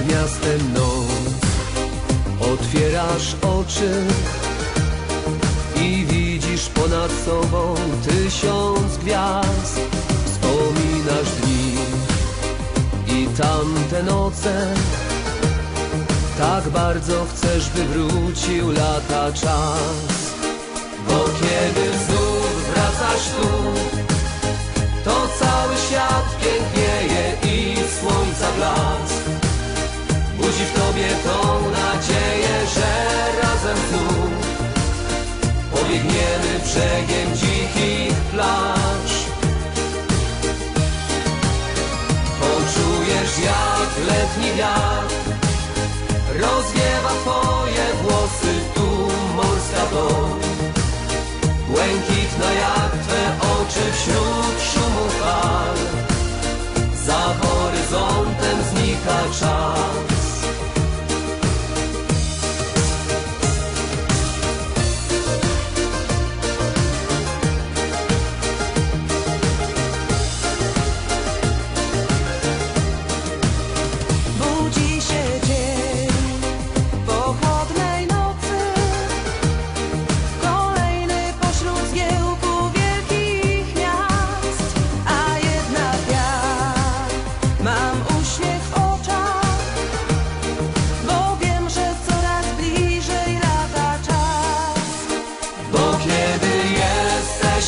miastem noc. Otwierasz oczy i widzisz ponad sobą tysiąc gwiazd. Wspominasz dni i tamte noce. Tak bardzo chcesz, by wrócił lata czas. Bo kiedy znów wracasz tu, to cały świat W tobie tą nadzieję, że razem znów pobiegniemy brzegiem dzikich plaż. Poczujesz jak letni wiatr rozwiewa twoje włosy, tu morska dom. Błękitna jak twe oczy wśród szumu fal Za horyzontem znika czas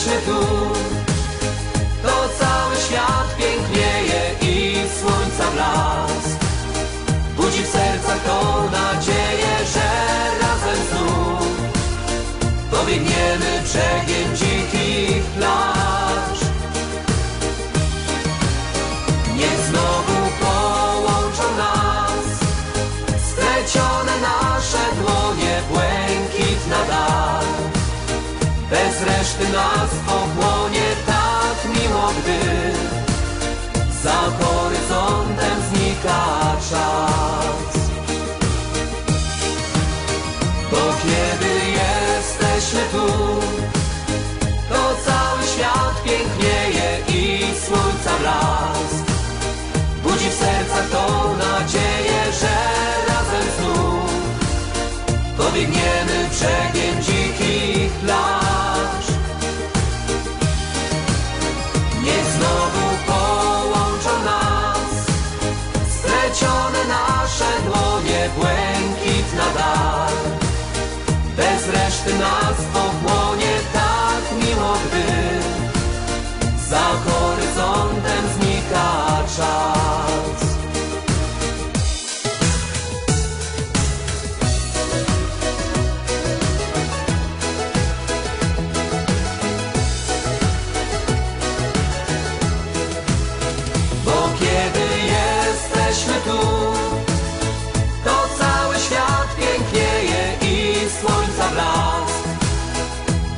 jesteśmy tu To cały świat pięknieje i słońca blask. Budzi w sercach tą nadzieję, że razem znów Pobiegniemy brzegiem dzikich plaż. Niech znowu połączą nas Splecione Bo kiedy jesteśmy tu To cały świat pięknieje i słońca blask. Budzi w sercach tą nadzieję, że razem znów Pobiegniemy brzegiem nas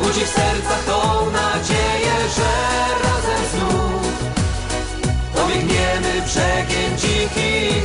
Budzi w sercach tą nadzieję, że razem znów pobiegniemy brzegiem dzikich